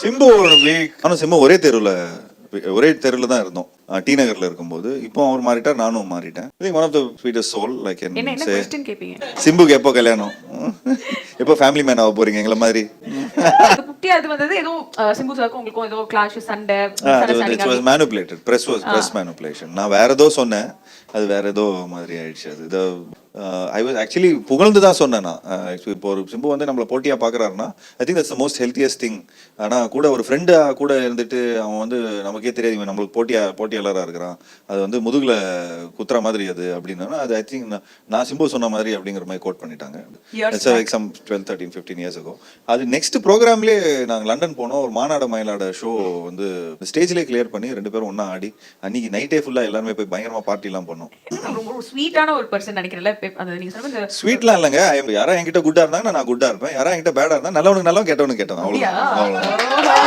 சிம்பு நானும் சிம்பு ஒரே தெருவில் ஒரே தெருவில் தான் இருந்தோம். டி நகர்ல இருக்கும்போது. இப்போ அவர் மாறிட்டார் நானும் மாறிட்டேன். One of the sweetest soul like என்ன சிம்புக்கு எப்போ கல்யாணம்? எப்போ ஃபேமிலி மேன் ஆக போறீங்க எங்களை மாதிரி? அது குட்டியா இது வந்தது ஏதோ அஹ், சிம்பு சாருக்கும் உங்களுக்கும் ஏதோ கிளாஷ் சண்டை it's was manipulated press was press manipulation நான் வேற ஏதோ சொன்னேன் அது வேற ஏதோ மாதிரி ஆயிடுச்சு. அது ஐ வாஸ் ஆக்சுவலி புகழ்ந்து தான் சொன்னேன் நான். Uh, இப்போ ஒரு சிம்பு வந்து நம்மளை போட்டியா பார்க்கறாருன்னா I think that's the most healthiest thing ஆனால் கூட ஒரு ஃப்ரெண்டா கூட இருந்துட்டு அவன் வந்து நமக்கே தெரியாது இவன் நம்மளுக்கு போட்டியா போட்டியாளராக இருக்கிறான். அது வந்து முதுகுல குத்துற மாதிரி அது அப்படின்னா அது ஐ திங்க் நான் சிம்பு சொன்ன மாதிரி அப்படிங்கிற மாதிரி கோட் பண்ணிட்டாங்க. Like some twelve thirteen fifteen years ago. அது நெக்ஸ்ட் ப்ரோக்ராம்லேயே நாங்கள் லண்டன் போனோம். ஒரு மாநாட மயிலாட ஷோ வந்து ஸ்டேஜ்லேயே கிளியர் பண்ணி ரெண்டு பேரும் ஒன்றா ஆடி அன்னைக்கு நைட்டே ஃபுல்லாக எல்லாருமே போய் பயங்கரமாக பார்ட்டிலாம் பண்ணோம். ரொம்ப ஸ்வீட்டான ஒரு பர்சன் நினைக்கிறேன்ல நீங்க இந்த ஸ்வீட்லாம் இல்லைங்க. யாரா என்கிட்ட குட்டா இருந்தாங்கன்னா நான் குட்டா இருப்பேன். யாரா என்கிட்ட பேடா இருந்தா நல்லவனுக்கு நல்லவன் கெட்டவனுக்கு கெட்டவன். அவ்வளோ